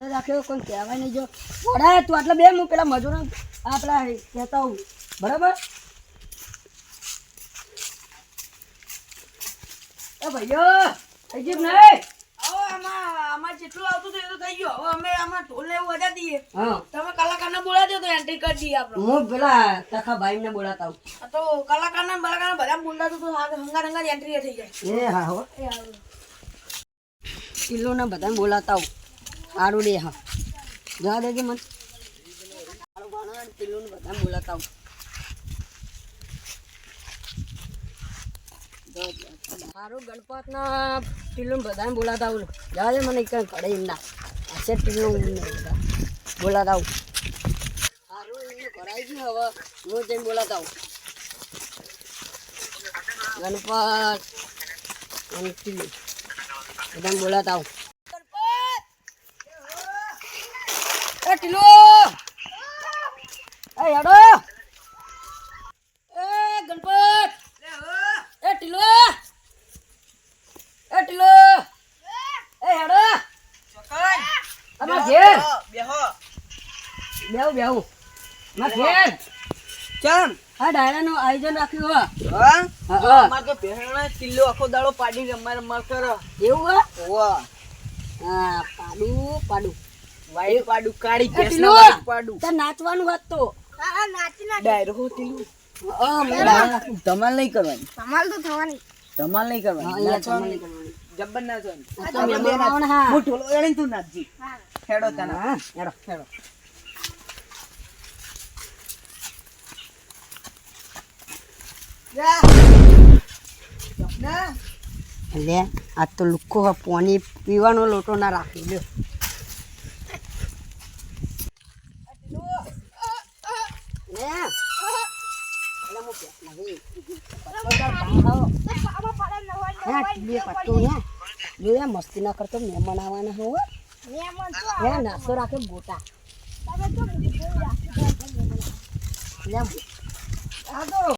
રાખ્યો કોઈ કહેવાય નહીં. જો વડાય તું આટલા બે હું પેલા મજૂર આપણા કહેતા હું બરાબર? એ ભાઈઓ નહીં હવે આમાં આમાં જેટલું આવતું હતું એ તો થઈ ગયું. હવે અમે આમાં ઢોલ એવું વધારી દઈએ. હા. તમે કલાકારને બોલાવજો તો એન્ટ્રી કરી દઈએ આપણે. હું પેલા તખા ભાઈને બોલાતા આ તો કલાકારને ને બલાકારને બધા બોલાતું તો હંગાર હંગાર એન્ટ્રી થઈ જાય. એ હા હો. કિલ્લોના બધાને બોલાતા હોઉં. સારું રે હા. જવા દેજે મને. કિલ્લોને બધાને બોલાતા મારું ગણપતના ટીલું બધાને બોલાતા આવું. જવા દે મને કઈ ઘડે એમ ના. હશે ટીલું બોલાતા આવું. સારું એમને કરાઈ ગયું હવે. હું જઈને બોલાતા આવું. ગણપત બધાને બોલાતા આવું એ ટીલો એ યાડો એ ગણપત એ ટીલો એ ટીલો એ યાડો અમાર ઘેર બેહો બેહું બેહું. માર ઘેર ચમ આ ડાયરાનું આયોજન રાખ્યું હો. હા? હા હા. અમાર તો પહેરણા કિલ્લો આખો દાડો પાડી રમાર રમાર કર. એવું હો? વાહ હા પાડુ પાડુ. વાઈ પાડુ કાળી ટીલો વાઈટ તાર નાચવાનું વાત તો. ડાયરો હો ટીલું. હા મેળા ધમાલ નહીં કરવાની. કમાલ તો થવાની. ધમાલ નહીં કરવાની. નાચવાનું નહીં. કરવાની. જબ્બર નાચવાનું. હા. હું. ઢોલો તું નાચજી. હેડો તને. હેડો. હેડો. ખેડો ના લે, આ તો લુકો પાણી પીવાનો લોટો ના રાખી એટલે યાર મસ્તી ના કરતો, મહેમાન આવવાના હો, હે. નાસ્તો રાખે ગોટા. લે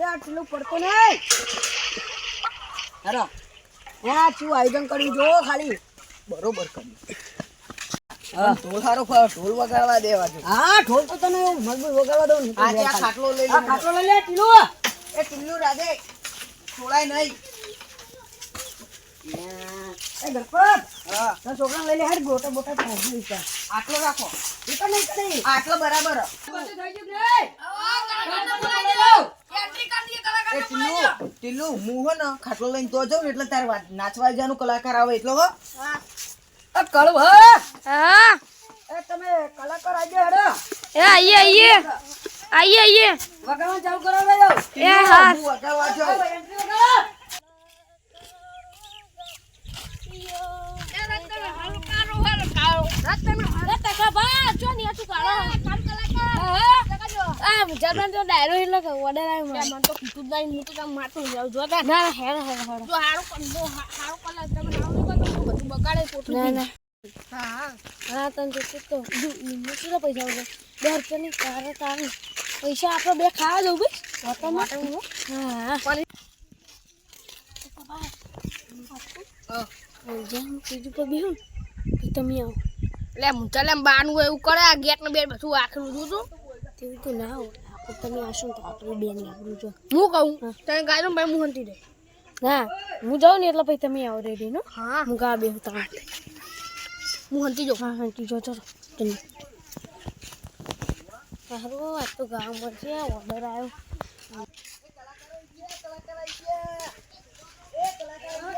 લે આ પડતો નહીં. હેરો હા શું આયોજન કર્યું જો ખાલી. બરોબર કર્યું. હા. ઢોલ હારો ઢોલ વગાડવા દેવા હા ઢોલ તો તને મજબૂત વગાડવા દઉં ને. આ ખાટલો લઈ લે ખાટલો લઈ લે ટીલું. એ ટીલ્લું રાધે છોડાય નહીં. એ ગણપત હા. તારા છોકરા લઈ લે હેડ ગોટા બોટા આટલો રાખો. એ તો નહીં આટલો બરાબર. થઈ ગયું? એ હું હો ને ખાટલો લઈને તો જાઉં ને એટલે તારે નાચવા જવાનું કલાકાર આવે એટલો હો. એ કળું હા. એ તમે કલાકાર આજે હેડો. એ આઈએ આઈએ. આઈએ આઈએ. વગાડવાનું ચાલુ કરો ભાઈ એ હા. હું વગાડવા જાઉં. એન્ટ્રી વગાડો. ના ના હા તને જોતું તો. કેટલા પૈસા વગર બે રૂપિયાની તારે તારે. પૈસા આપણે બે ખાવા જવું ભાઈ હા? હા જેમ ત્રીજું તો બેહું. તમે આવો. એટલે મુચાલે એમ બાનું એવું કરે આ ગેટ ને બે બધું આખરું જોતું તેવું તો ના હોય? આપણે તમે આવશો તો આપણે બેન આપણું જો. હું કહું? તમે ગાયો ભાઈ હું હંતી દે. હા હું જાઉં ને એટલે પછી તમે આવો રેડી હા. હું ગા બે હું હું હંતી જો. હા હંતી જો ચાલો. તમે. સારું આ તો ગામમાં છે ઓર્ડર આવ્યો કલાકાર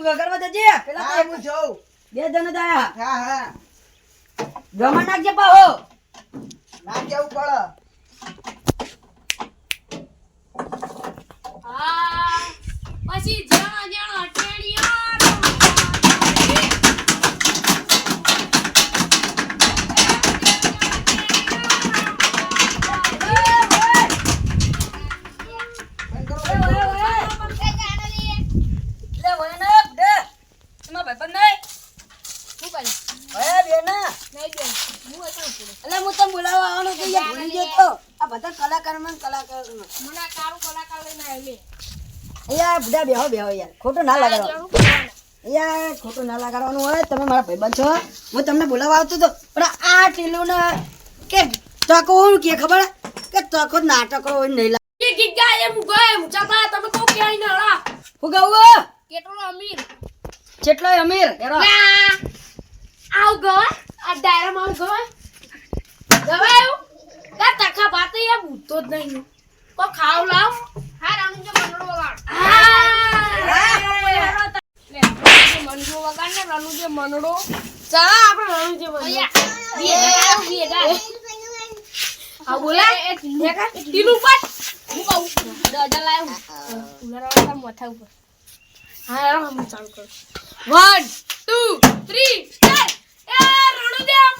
તું વગાડવા જજે. પેલા તો હું જોઉં બે જણ દયા આયા. હા હા ગમન નાખજે પાહો. ના કેવું પડ પછી હું બોલાવવા આવવાનો તો યાર ભૂલી ગયો તો. આ બધા કલાકારોમાં ને કલાકારોમાં. મને આ કાળું કલાકાર લઈને આવ્યો અહીંયા બધા બેહો બેહો યાર. ખોટું ના લગાડવાનું. યાર ખોટું ના લગાડવાનું હોય તમે મારા ભાઈબંધ છો. હું તમને બોલાવવા આવતો હતો પણ આ ટીલું ને કે તકો હોય કે ખબર? કે તકો નાટકો હોય નહીં લાગે. ગાય એમ ગાય એમ તમે કહો ક્યાંય હળા હું ગાવું કેટલો અમીર. કેટલો અમીર? હેરો. આવ ગવાય આ ડાયરા માં ગવાય ગવાયું લા તખા ભાત યાર ભૂતો જ નહીં કો ખાવ લાવ. હા રામ જો મનરો વગાડ. હા. લે મનરો વગાડ ને રણુ જે મનડો ચાલ આપણે રણુ જે વગાડ વીએ જા આ બોલા. એ ટીલું પર હું કહું? દાદા લાવ ઉલારા માથા ઉપર. હા રામ ચાલુ કર. 1 2 3 ruludiam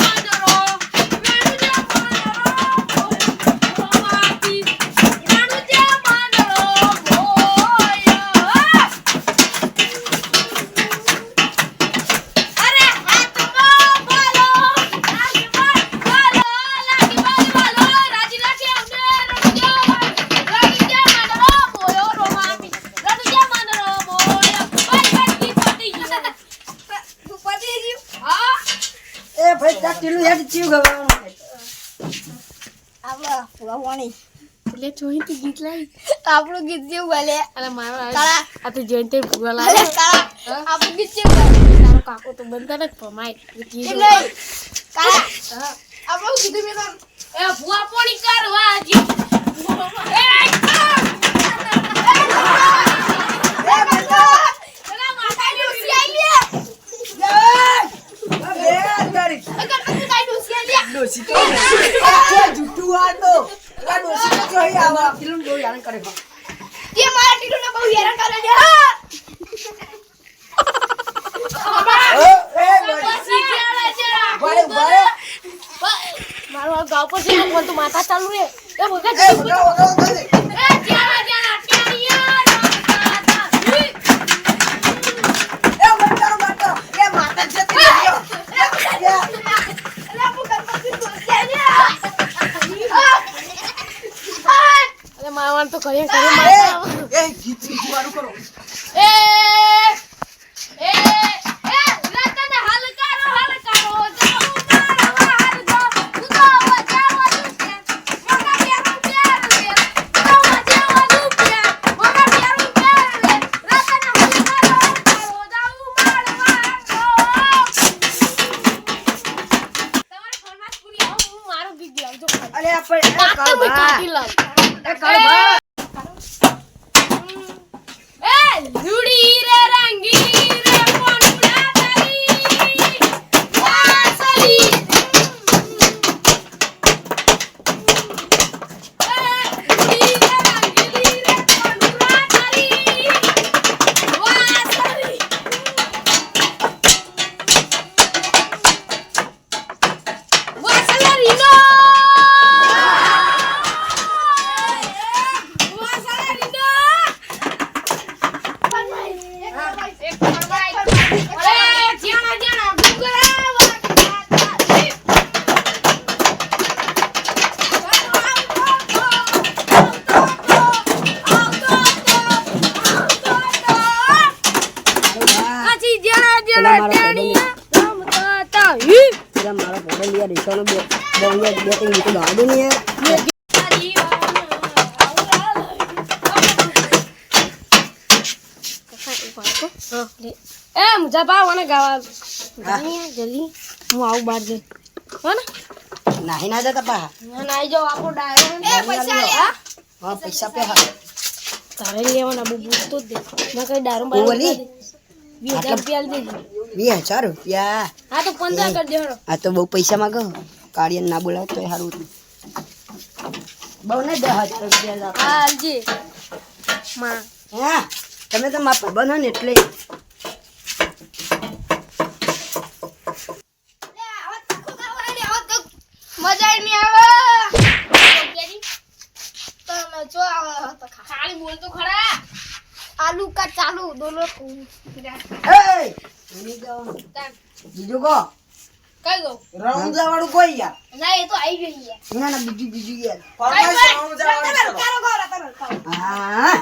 આપણું ગીત જેવું બોલે અરે મારો આ તો જોઈને તે ભૂવા લાવે આપણું ગીત જેવું બોલે તારો કાકો તો બંધ ને ભમાય કાળા. આપણું કીધું મેં એ ભૂવા પોણી કરવા જી એ પેલા માથાની ઉસી આઈ લે બે તારી અગર તું કાઈ ઉસી આઈ લે ડોસી તો આ જૂઠું આ તો. આ ડોસી તો જોઈ આવા. ટીલું બહુ યાર કરે. તે મારા ટીલુને બહુ હેરાન કરે છે. મારો આ ગાવ પર છે કોણ તો માથા ચાલુ રે એ ભગત એ જ્યાં જ્યાં તો કરીએ એ, એ ગીત શીખવાનું કરો પેલા મારો પેડલિયા પેલા મારો પેડલિયા રીસોનો બે બોલિયા બે ત્રણ મીટર દાડો ને યાર. એ મુજા પા મને ગાવા જાની જલ્દી. પૈસા પે તારે લેવાના બબુ તો દે. ના કઈ ડારો બાર વીસ હજાર રૂપિયા આલી હજાર રૂપિયા? હા તો પંદર કરી દેવાનો. આ તો બહુ પૈસા માંગો. કાળિયન ના બોલાવે તો સારું હતું. બહુ ને દસ હજાર રૂપિયા. હા તમે તો મારા ને એટલે. મજા નહીં આવે. જો ખાલી બોલ તો ખરા. આલુ કા ચાલુ જવાનું. બીજું કહો. રણુજા વાળું કોઈ યાર? ના એ તો આવી ગયું યાર ના ના બીજું બીજું યાર. હા.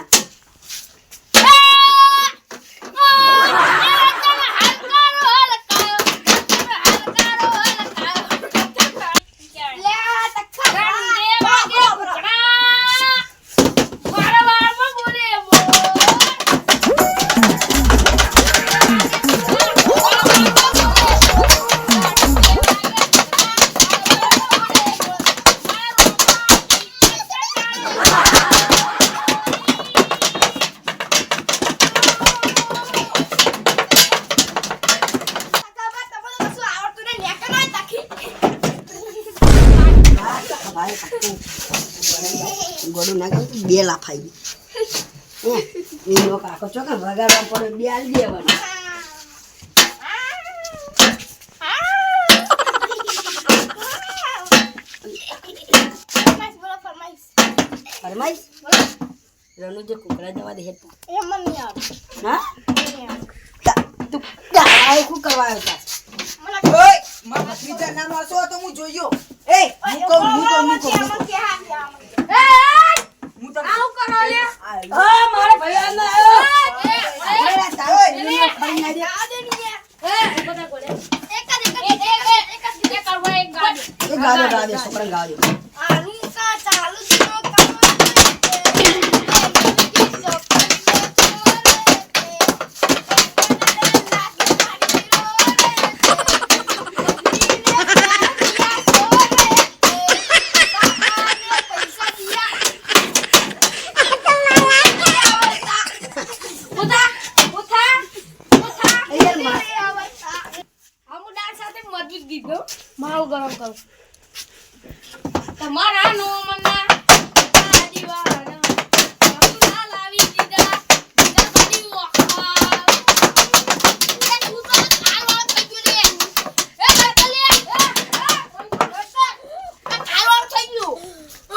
ભાઈ કાકુ. ગોળું ના ખાવું તો બે લાફાઈ એનો કાકો છો કે વગાડવા પડે બે આલી દેવાનું. ફરમાઈશ? રનુ જે કુકરા જવા દે હેઠ. હા? તા- તારા શું કરવા આવ્યો તા? ઓય, મારા ભત્રીજા ના મારશો તો હું જોયો એ હું કહું હું કહું હું કહું હું કહું. હું તમને આ આ મારા ભાઈ આના આવ્યો. ઓય, એને ફરી ના દે. એ ગાડે ગાડે છોકરા ગાડે એ યાર માર- મારું ગરમ કરું તમારા નો મના આ દીવાના હમણાં લાવી દીધા દીધા બધી વખા એ તું તો કાલવા થઈ ગયું રે એ કાલે એ કાલવા થઈ ગયું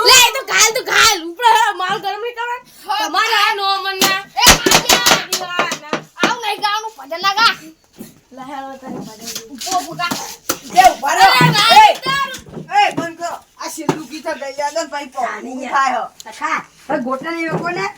લે એ તો ગાલ તો ગાલ ઉપર માલ ગરમ નહીં કરે તમારા નો મના એ આ દીવાના આવ નહીં ગાવાનું ભજન ના ગા લહેરો તને ભજન ઉપો બુકા એ ઊભા રહો. અરે એ, ભાઈ તારું એ, બંધ કરો. આ છેલ્લું ગીત જ ગાઈ આલો ને પછી પાણી થાય હો. ખા હવે ગોટા નહીં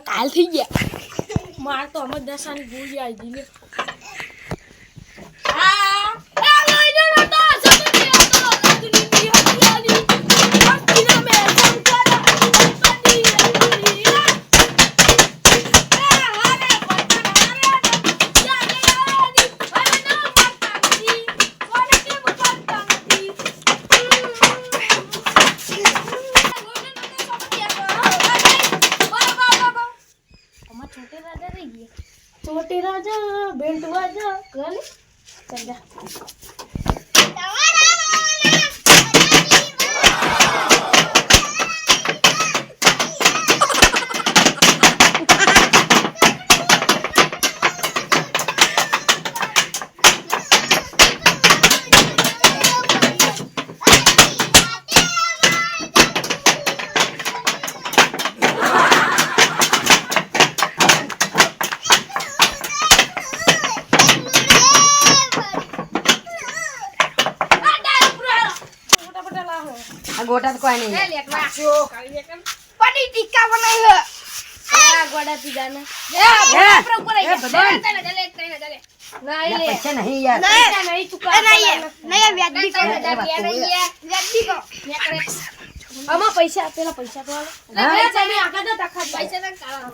કાલ થઈ ગયા માર તો અમે દશાની ગોળી આવી ગઈ. ગોટા તો કોઈ નહીં. લે લેટવા પડી ટીકા બનાવી હે આ ગોડા પીધા ને. એ આપણે ઉપર આવી ગયા. તને દલે તને દલે ના યાર, લે પૈસા નહીં યાર. નહીં ચૂકવા નહીં નહીં વ્યાજબી કરો. વ્યાજબી કરો. આમાં પૈસા આપેલા પૈસા તો હા? પૈસા તો તખત પૈસા તો કાળા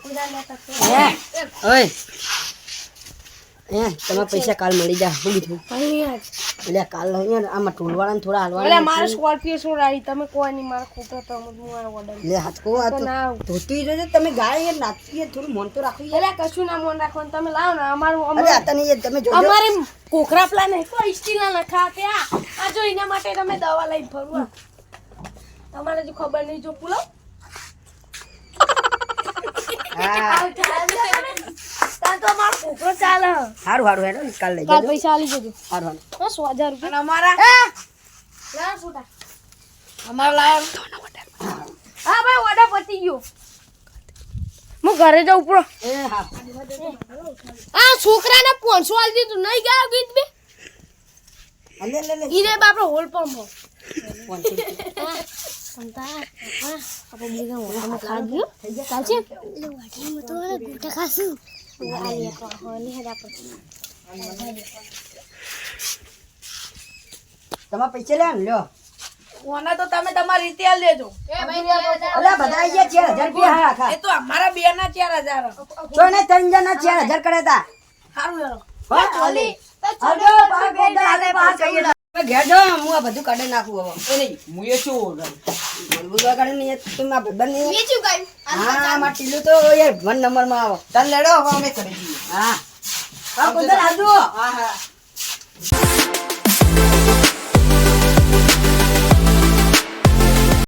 ઓય. હે તમે પૈસા કાલ મળી જા હું કીધું એટલે કાલ અહીંયા આમાં ટોલવાળાને થોડા અલે એટલે મારે સ્કોર્પિયો શું રાહી તમે કોઈ નહીં મારે ખોટો તો હું મારો ઓર્ડર એટલે હાથકો આ તો. ધોતી જોજે તમે ગાય એ નાચતી થોડું મન તો રાખો એટલે કશું ના મોન રાખવાનું. તમે લાવો ને અમારું અરે અમારું આ તને તમે જોજો. અમારે કોકરા પ્લાન નહીં કોઈ સ્ટીલના નખા આપ્યા આ? જો એના માટે તમે દવા લઈને ફરવા. તમારે જો ખબર નહીં જો પુલો. હા. તાર તો અમારો કોકરો ચાલે સારું સારું હેડો ને કાલ લઈ કાલ જજો પૈસા આલી જજો સારું સારું બસ હજાર રૂપિયા અમારા ના છૂટા અમારા લાયક હા ભાઈ ઓર્ડર પતી ગયો હું ઘરે જાઉં પૂરો હા આ છોકરાને પાંચસો આલી દીધું નહીં ગયા ગીત બે લે લે લે ઈને બાપડો હોલ પંપ હો પાંચસો તમારા પૈસા લે ને લ્યો. કોના તો તમે તમારી રીતે આલ દેજો. અલા બધા ચાર હજાર રૂપિયા હા આખા એ તો અમારા બે ના ચાર હજાર. જો ને ત્રણ જણા ચાર હજાર કરે તા સારું હેલો હા, કહીએ ઘેર જાઓ, હું આ બધું કાઢી નાખું હવે. એ નહીં હું એ શું કાઢી નહીં, આ નહીં. કઈ હા, માર ટીલું તો યાર વન નંબરમાં આવો. તને લેડો હવે અમે કરી દઈએ હા. હા. હા હા